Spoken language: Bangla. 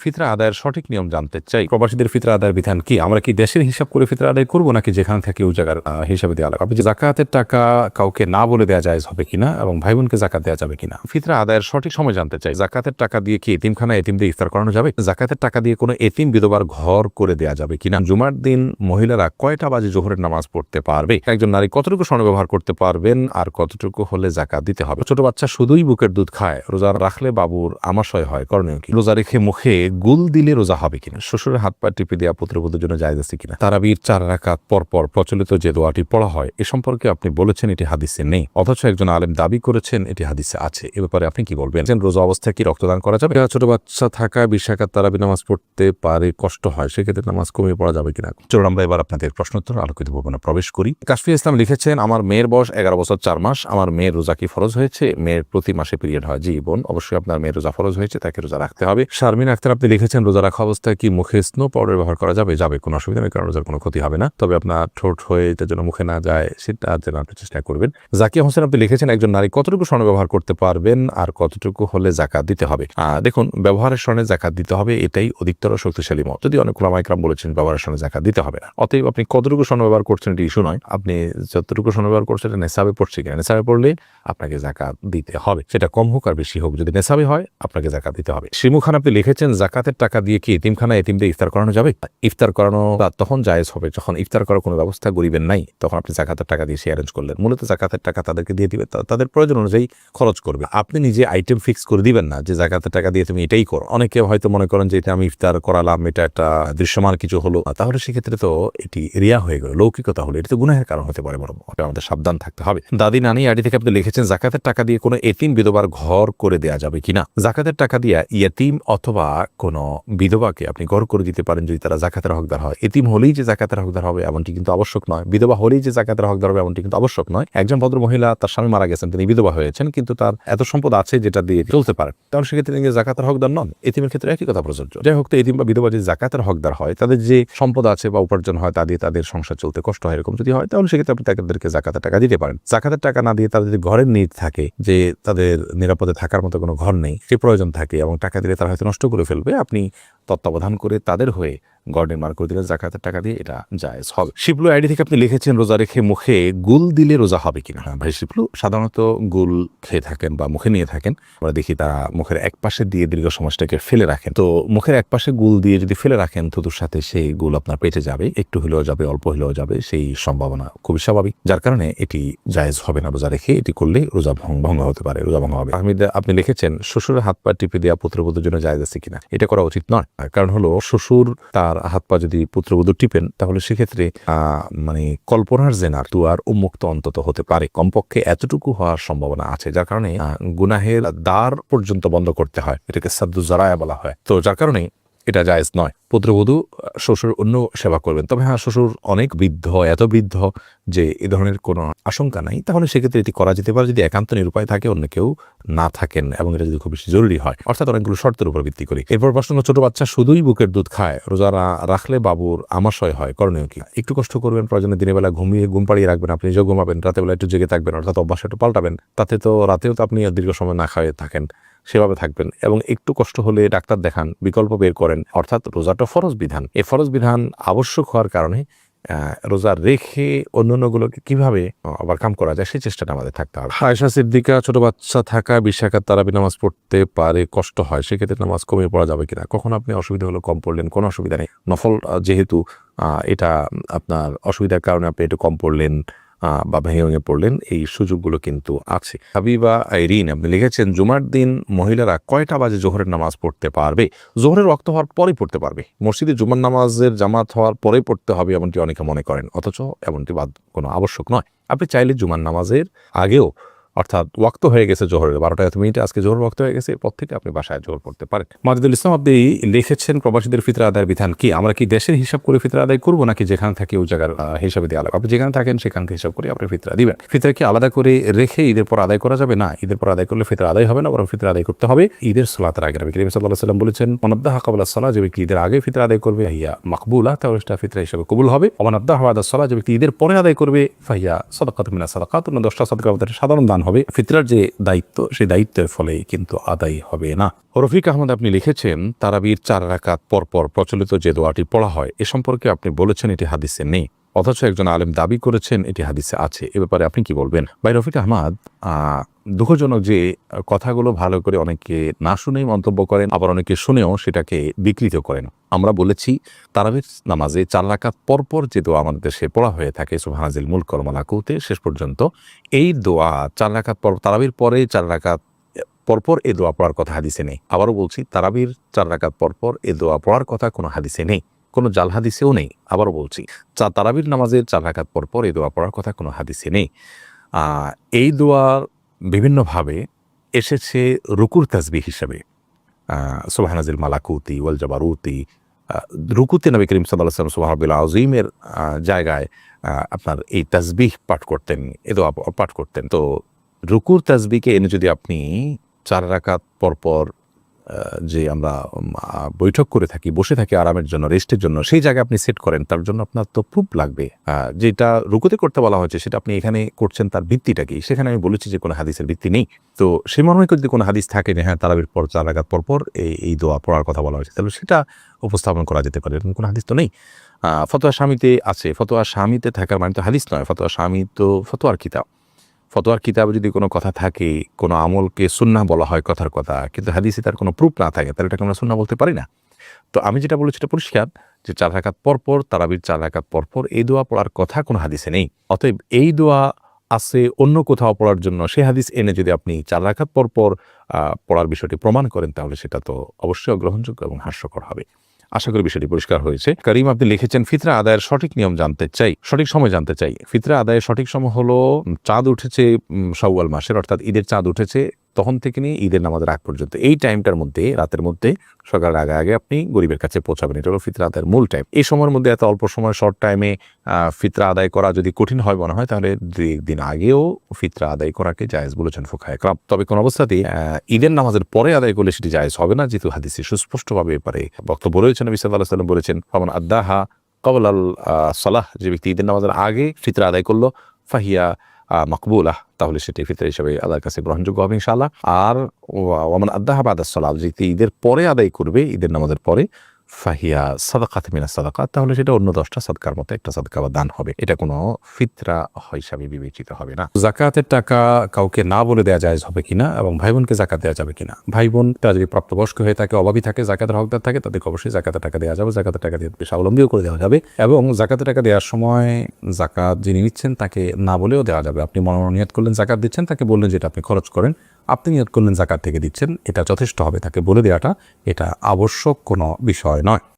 ফিতরা আদায়ের সঠিক নিয়ম জানতে চাই। প্রবাসীদের ফিতরা আদায়ের বিধান কি? আমরা কি দেশের হিসাব করে ফিতরা আদায় করব নাকি যেখানে থাকে ওই জায়গার হিসাবে দেওয়া লাগবে? যে জাকাতের টাকা কাউকে না বলে দেওয়া যায় হবে কিনা এবং ভাই বোনকে জাকাত দেওয়া যাবে কিনা? ফিতরা আদায়ের সঠিক সময় জানতে চাই। জাকাতের টাকা দিয়ে কি এতিমখানা এতিম দিয়ে ইফতার করানো যাবে? জাকাতের টাকা দিয়ে কোনো এতিম বিধবার ঘর করে দেওয়া যাবে কিনা? জুমার দিন মহিলারা কয়টা বাজে জোহরের নামাজ পড়তে পারবে? একজন নারী কতটুকু স্বর্ণ ব্যবহার করতে পারবেন? আর কতটুকু হলে জাকাত দিতে হবে? ছোট বাচ্চা শুধুই বুকের দুধ খায়। রোজা রাখলে বাবুর আমাশয় হয়। করণীয় কি? রোজা রেখে মুখে গুল দিলে রোজা হবে কিনা? শ্বশুরের হাত পা টিপে দেওয়া পুত্রবধূর জন্য জায়জ আছে কিনা? তারাবির চার রাকাত পর পর প্রচলিত যে দোয়াটি পড়া হয়, এ সম্পর্কে আপনি বলেছেন এটি হাদিসে নেই। অথচ একজন আলেম দাবি করেছেন এটি হাদিসে আছে। এ ব্যাপারে আপনি কি বলবেন? রোজা অবস্থায় কি রক্তদান করা যাবে? ছোট বাচ্চা থাকা বিশাখাত তারাবি নামাজ পড়তে পারে কষ্ট হয়, সেক্ষেত্রে নামাজ কমিয়ে পড়া যাবে কিনা? চলুন আমরা এবার আপনাদের প্রশ্নোত্তর আলোকিত ভবনে প্রবেশ করি। কাশফি ইসলাম লিখেছেন, আমার মেয়ের বয়স এগারো বছর চার মাস, আমার মেয়ের রোজা কি ফরজ হয়েছে? মেয়ের প্রতি মাসে পিরিয়ড হয় জি বোন অবশ্যই আপনার মেয়ের রোজা ফরজ হয়েছে, তাকে রোজা রাখতে হবে। শারমিন আক্তার আপনি লিখেছেন রোজা রাখা অবস্থায় কি মুখে স্নো পাউডার ব্যবহার করা যাবে? যাবে, কোনো অসুবিধা নেই, কারণ রোজার কোনো ক্ষতি হবে না। তবে আপনার ঠোঁট হয়ে এটার জন্য মুখে না যায়, সেটা যেন আপনি চেষ্টা করবেন। জাকিয়া হোসেন, আপনি লিখেছেন, একজন নারী কতটুকু স্বর্ণ ব্যবহার করতে পারবেন আর কতটুকু হলে জাকাত দিতে হবে? দেখুন, ব্যবহারের স্বর্ণে জাকাত দিতে হবে, এটাই অধিকতর শক্তিশালী মত। যদি অনেক ওলামাইকরাম বলেছেন, ব্যবহারের স্বর্ণে জাকাত দিতে হবে না। অতএব আপনি কতটুকু স্বর্ণ ব্যবহার করছেন, এটি ইস্যু নয়। আপনি যতটুকু স্বর্ণ ব্যবহার করছেন, এটা নেশাবে পড়ছে কিনা? নেশাবে পড়লে আপনাকে জাকাত দিতে হবে। সেটা কম হোক আর বেশি হোক। যদি নেশাবে হয়, আপনাকে জাকাত দিতে হবে। শিমু খান, আপনি লিখেছেন জাকাতের টাকা দিয়ে কি এতিমখানা এতিম দিয়ে ইফতার করানো যাবে? ইফতার করানো তখন জায়েজ হবে। যখন ইফতার করার কোনো ব্যবস্থা গরিবের নাই, তখন আপনি জাকাতের টাকা দিয়ে সে অ্যারেঞ্জ করলেন। মূলত জাকাতের টাকা তাদেরকে দিয়ে দিবে তাদের প্রয়োজন অনুযায়ী খরচ করবে। আপনি নিজে আইটেম ফিক্স করে দিবেন না যে জাকাতের টাকা দিয়ে তুমি এটাই করো। অনেকে হয়তো মনে করেন যে এটা আমি ইফতার করালাম, এটা একটা দৃশ্যমান কিছু হলো। তাহলে সেক্ষেত্রে তো এটি রিয়া হয়ে গেল। লৌকিকতা হলো। এটা তো গুনাহের কারণ হতে পারে এটা আমাদের সাবধান থাকতে হবে। দাদি নানি আডি থেকে আপনি লিখেছেন, জাকাতের টাকা দিয়ে কোনো এতিম বিধবার ঘর করে দেয়া যাবে কিনা? জাকাতের টাকা দিয়ে ইয়েতিম অথবা কোনো বিধবাকে আপনি ঘর করে দিতে পারেন যদি তারা জাকাতের হকদার হয়। এতিম হলেই যে জাকাতের হকদার হবে এমনটি কিন্তু আবশ্যক নয়। বিধবা হলেই যে জাকাতের হকদার হবে এমনটি কিন্তু আবশ্যক নয়। একজন ভদ্র মহিলা তার স্বামী মারা গেছেন, তিনি বিধবা হয়েছেন, কিন্তু তার এত সম্পদ আছে যেটা দিয়ে চলতে পারেন তাহলে সেক্ষেত্রে তিনি জাকাতের হকদার নন। এতিমের ক্ষেত্রে একই কথা প্রযোজ্য। যাই হোক, তো এতিম বা বিধবা যে জাকাতের হকদার হয়, তাদের যে সম্পদ আছে বা উপার্জন হয়, তা দিয়ে তাদের সংসার চলতে কষ্ট হয়, এরকম যদি হয়, তাহলে সেক্ষেত্রে আপনি তাদেরকে জাকাতের টাকা দিতে পারেন। জাকাতের টাকা না দিয়ে তাদের যদি ঘরের নিড থাকে, যে তাদের নিরাপদে থাকার মতো কোনো ঘর নেই, সে প্রয়োজন থাকে এবং টাকা দিলে তারা হয়তো নষ্ট করে ফেলবে। আপনি তত্ত্বাবধান করে তাদের হয়ে ঘর মার করে দিলে জাকাতের টাকা দিয়ে এটা জায়েজ হবে। শিবলু আইডি থেকে আপনি লিখেছেন, রোজা রেখে মুখে গুল দিলে রোজা হবে কিনা? হ্যাঁ ভাই, শিবলু সাধারণত গুল খেয়ে থাকেন বা মুখে নিয়ে থাকেন। আমরা দেখি তারা মুখের এক পাশে দিয়ে দীর্ঘ সমাজটাকে ফেলে রাখেন। তো মুখের এক পাশে গুল দিয়ে যদি ফেলে রাখেন, থুতুর সাথে সেই গুল আপনার পেটে যাবে, একটু হলেও যাবে, অল্প হলেও যাবে, সেই সম্ভাবনা খুবই স্বাভাবিক। যার কারণে এটি জায়েজ হবে না রোজা রেখে, এটি করলে রোজা ভঙ্গ ভঙ্গ হতে পারে, রোজা ভঙ্গ হবে। আহমিদ, আপনি লিখেছেন, শ্বশুরের হাত পা টিপে দেওয়া পুত্রবধূর জন্য জায়েজ আছে কিনা? এটা করা উচিত নয়। কারণ হলো, শ্বশুর তার হাত পা যদি পুত্রবধূ টিপেন, তাহলে সেক্ষেত্রে মানে কল্পনার জেনার আর উন্মুক্ত অন্তত হতে পারে। কমপক্ষে এতটুকু হওয়ার সম্ভাবনা আছে, যার কারণে গুনাহের দ্বার পর্যন্ত বন্ধ করতে হয়। এটাকে সাদ্দু জারায়া বলা হয়। তো যার কারণে এটা জায়েজ নয়। পুত্রবধূ, শ্বশুর অন্য সেবা করবেন। তবে হ্যাঁ শ্বশুর অনেক বৃদ্ধ, এত বৃদ্ধ যে এ ধরনের কোনো আশঙ্কা নাই, তাহলে সেক্ষেত্রে এটি করা যেতে পারে। যদি একান্ত নিরুপায় থাকে, অন্য কেউ না থাকেন এবং এটা যদি খুব বেশি জরুরি হয়। অর্থাৎ অনেকগুলো শর্তের উপর ভিত্তি করি এরপর প্রশ্ন, ছোট বাচ্চা শুধুই বুকের দুধ খায়, রোজা রাখলে বাবুর আমাশয় হয়, করণীয় কি? একটু কষ্ট করবেন, প্রয়োজনে দিনের বেলা ঘুমিয়ে ঘুম পাড়িয়ে রাখবেন, আপনি নিজেও ঘুমাবেন রাতে বেলা একটু জেগে থাকবেন, অর্থাৎ অভ্যাস একটু পাল্টাবেন। তাতে তো রাতেও তো আপনি দীর্ঘ সময় না খাওয়ে থাকেন। সেভাবে থাকবেন এবং একটু কষ্ট হলে ডাক্তার দেখান, বিকল্প বের করেন, অর্থাৎ রোজাটা ফরজ বিধান। এই ফরজ বিধান আবশ্যক হওয়ার কারণে রোজা রেখে অন্যান্যগুলোকে কীভাবে ওভারকাম করা যায় সেই চেষ্টাটা আমাদের থাকতে হবে। আয়সা সিদ্দিকা, ছোট বাচ্চা থাকা, বিশাখাত তারাবি নামাজ পড়তে পারে, কষ্ট হয়, সেক্ষেত্রে নামাজ কমিয়ে পড়া যাবে কিনা? কখন আপনি অসুবিধা হলো কম পড়লেন, কোনো অসুবিধা নেই। নফল যেহেতু এটা আপনার অসুবিধার কারণে আপনি একটু কম পড়লেন বা ভেঙে পড়লেন, এই সুযোগগুলো কিন্তু আছে। হাবিবা আইরিন, আপনি লিখেছেন, জুমার দিন মহিলারা কয়টা বাজে জোহরের নামাজ পড়তে পারবে? জোহরের রক্ত হওয়ার পরেই পড়তে পারবে। মসজিদে জুমার নামাজের জামাত হওয়ার পরে পড়তে হবে, এমনটি অনেকে মনে করেন। অথচ এমনটি বাদ কোনো আবশ্যক নয়। আপনি চাইলে জুমার নামাজের আগেও অর্থাৎ ওয়াক্ত হয়ে গেছে জোহরের বারোটা এত মিনিটে আজকে জোহর ওয়াক্ত হয়ে গেছে, এরপর থেকে আপনি বাসায় জোহর পড়তে পারেন। মাজিদুল ইসলাম, আপনি লিখেছেন প্রবাসীদের ফিতরা আদায়ের বিধান কি? আমরা কি দেশের হিসাব করে ফিতরা আদায় করব নাকি যেখানে থাকি ওই জায়গার হিসাবে দেওয়া লাগবে? আপনি যেখানে থাকেন সেখানকে হিসাব করে আপনি ফিতরা দিবেন। ফিতরা কি আলাদা করে রেখে ঈদের পর আদায় করা যাবে? না, ঈদের পর আদায় করলে ফিতরা আদায় হবে না, বরং ফিতরা আদায় করতে হবে। ঈদের সোলাতের আগে নবী সাল্লাহ সাল্লাম বলেছেন অনাদ্দা হাকাবুল্লাহ সাল্লাহ যে ব্যক্তি ঈদের আগে ফিতরা আদায় করবে, হিয়া মাকবুলা, তাহলে সেটা ফিতরা হিসাবে কবুল হবে। অনাদ্দা হাওয়াদা সাল্লাহ যে ব্যক্তি ঈদের পরে আদায় করবে, ফাহিয়া সদকাত মিনা সদকাত দশটা সদকা সাধারণ দান হবে। ফিতরার যে দায়িত্ব সেই দায়িত্বের ফলে কিন্তু আদায় হবে না। রফিক আহমদ আপনি লিখেছেন তারাবির চার রাকাত পরপর প্রচলিত যে দোয়াটি পড়া হয় এ সম্পর্কে আপনি বলেছেন এটি হাদিসে নেই। অথচ একজন আলেম দাবি করেছেন এটি হাদিসে আছে। এ ব্যাপারে আপনি কি বলবেন? ভাই রফিক আহমদ আহ, দুঃখজনক যে কথাগুলো ভালো করে অনেকে না শুনেই মন্তব্য করেন, আবার অনেকে শুনেও সেটাকে বিকৃত করেন। আমরা বলেছি, তারাবির নামাজে চার রাকাত পরপর যে দোয়া আমাদের দেশে পড়া হয়ে থাকে সুবহানাজিল মুল করমালাকুতে শেষ পর্যন্ত এই দোয়া চার রাকাত পর, তারাবির পরে চার রাকাত পরপর এ দোয়া পড়ার কথা হাদিসে নেই। আবারও বলছি, তারাবির চার রাকাত পরপর এ দোয়া পড়ার কথা কোনো হাদিসে নেই, কোনো জাল হাদিসেও নেই। আবারও বলছি, চা, তারাবির নামাজের চার রাকাত পরপর এই দোয়া পড়ার কথা কোনো হাদিসে নেই। এই দোয়ার বিভিন্নভাবে এসেছে রুকুর তাজবি হিসাবে। সোহানাজিল মালাকুতি ওয়াল জবারুতি। রুকুতে নবী করিম সাল্লাহ সাল্লাম সোহাবিল আজিমের জায়গায় আপনার এই তাজবিহ পাঠ করতেন, এ পাঠ করতেন। তো রুকুর তাজবিকে এনে যদি আপনি চার রাকাত পরপর যে আমরা বৈঠক করে থাকি, বসে থাকি আরামের জন্য, রেস্টের জন্য, সেই জায়গায় আপনি সেট করেন, তার জন্য আপনার তো প্রুফ লাগবে। যেটা রুকুতে করতে বলা হয়েছে, সেটা আপনি এখানে করছেন, তার ভিত্তিটা কি? সেখানে আমি বলেছি যে কোনো হাদিসের ভিত্তি নেই। তো সে মর্মে যদি কোনো হাদিস থাকে হ্যাঁ তারাবির পর চার রাকাত পর পর এই এই দোয়া পড়ার কথা বলা হয়েছে, তাহলে সেটা উপস্থাপন করা যেতে পারে, এরকম কোনো হাদিস তো নেই। ফতোয়া স্বামীতে আছে, ফতোয়া স্বামীতে থাকার মানে তো হাদিস নয়, ফতোয়া স্বামী তো ফতোয়ার কিতাব। ফতোয়ার কিতাবে যদি কোনো কথা থাকে, কোনো আমলকে সুন্না বলা হয় কথার কথা, কিন্তু হাদিসে তার কোনো প্রুফ না থাকে, তাহলে এটাকে আমরা সুন্না বলতে পারি না। তো আমি যেটা বলেছি এটা পরিষ্কার যে চার রাকাত পরপর তারাবির চার রাকাত পরপর এই দোয়া পড়ার কথা কোনো হাদিসে নেই। অতএব এই দোয়া আছে অন্য কোথাও পড়ার জন্য। সে হাদিস এনে যদি আপনি চার রাকাত পরপর পড়ার বিষয়টি প্রমাণ করেন, তাহলে সেটা তো অবশ্যই গ্রহণযোগ্য এবং হাস্যকর হবে। আশা করি বিষয়টি পরিষ্কার হয়েছে। করিম আপনি লিখেছেন ফিতরা আদায়ের সঠিক নিয়ম জানতে চাই সঠিক সময় জানতে চাই। ফিতরা আদায়ের সঠিক সময় হলো চাঁদ উঠেছে উম, শাওয়াল মাসের অর্থাৎ ঈদের চাঁদ উঠেছে তখন থেকে নিয়ে ঈদের নামাজের আগ পর্যন্ত। এই টাইমটার মধ্যে, রাতের মধ্যে, সকালের আগে আগে আপনি গরিবের কাছে পৌঁছাবেন। এটা হলো ফিতরা আদায়ের মূল টাইম এই সময়ের মধ্যে এত অল্প সময় শর্ট টাইমে ফিতরা আদায় করা যদি কঠিন হয় মনে হয়, তাহলে দুই একদিন আগেও ফিতরা আদায় করাকে জায়েজ বলেছেন ফুখায় একরাম। তবে কোন অবস্থাতেই ঈদের নামাজের পরে আদায় করলে সেটি জায়েজ হবে না, যেহেতু হাদিসে সুস্পষ্টভাবে এপারে বক্তব্য রয়েছেন। নবী সাল্লাহ সাল্লাম বলেছেন, ফমান আদাহা কবল আল সালাহ যে ব্যক্তি ঈদের নামাজের আগে ফিতরা আদায় করল, ফাহিয়া মকবুলাহ। তাহলে সেটি ফিতর হিসেবে আল্লাহর কাছে গ্রহণযোগ্য হবে ইনশাআল্লাহ। আর ওমান ওয়ামান সালাম যে ঈদের পরে আদায় করবে, ঈদের নামাজের পরে ফাহিয়া, সাদাকাত মিনা সাদাকাত, তাহলে সেটা অন্য দশটা সাদকার মতো একটা সাদকা বা দান হবে। এটা কোনো ফিতরা হিসাবে বিবেচিত হবে না। জাকাতের টাকা কাউকে না বলে দেওয়া যায় হবে কিনা এবং ভাই বোনকে জাকাত দেওয়া যাবে কিনা? ভাই বোন তারা যদি প্রাপ্তবয়স্ক হয়ে থাকে, অভাবী থাকে, জাকাতের হকদার থাকে, তাদেরকে অবশ্যই জাকাতের টাকা দেওয়া যাবে। জাকাতের টাকা দিয়ে স্বাবলম্বীও করে দেওয়া যাবে এবং জাকাতের টাকা দেওয়ার সময় জাকাত যিনি নিচ্ছেন তাকে না বলেও দেওয়া যাবে। আপনি মনোনিয়ত করলেন, জাকাত দিচ্ছেন, তাকে বললেন যেটা আপনি খরচ করেন। আপনি নিয়ত করলেন, জাকাত থেকে দিচ্ছেন, এটা যথেষ্ট হবে, তাকে বলে দেওয়াটা, এটা আবশ্যক কোনো বিষয় নয়।